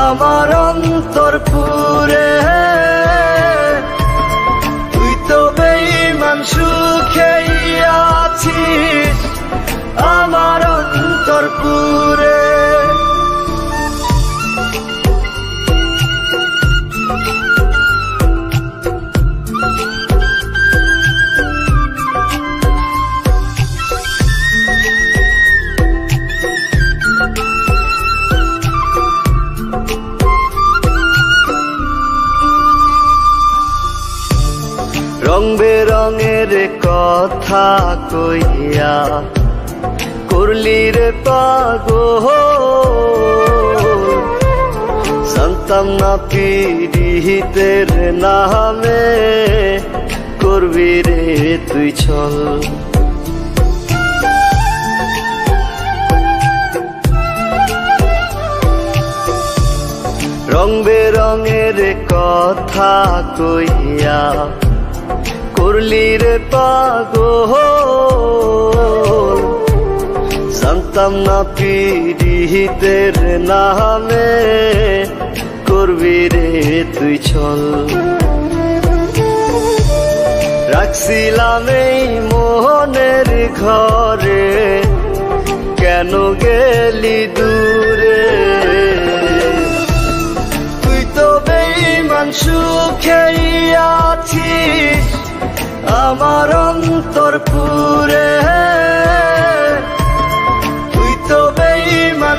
আমার অন্তর পুরে বেরঙের কথা কইয়া করলি রে পাগো সন্তাম না পিড়িতের নামে করবি রে তুই ছল রং বেরঙের কথা কইয়া করলি রে পাগো জানতাম না পিড়িতের নামে করবি রে তুই ছল রাখছিলাম এই মোহনের ঘরে, কেন গেলি দূরে? তুই তো বেইমান আছিস আমার অন্তর পুরে। তুই তো বেইমান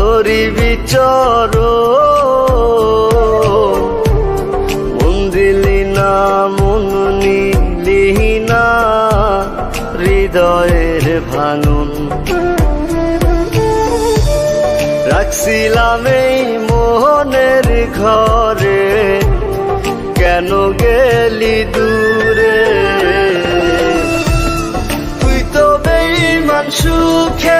তোরি বিচর। মন না, মন নিলি না, হৃদয়ের ভাঙন রাখছিলাম এই মোহনের ঘরে, কেন গেলি দূরে? তুই তো বেইমান আছিস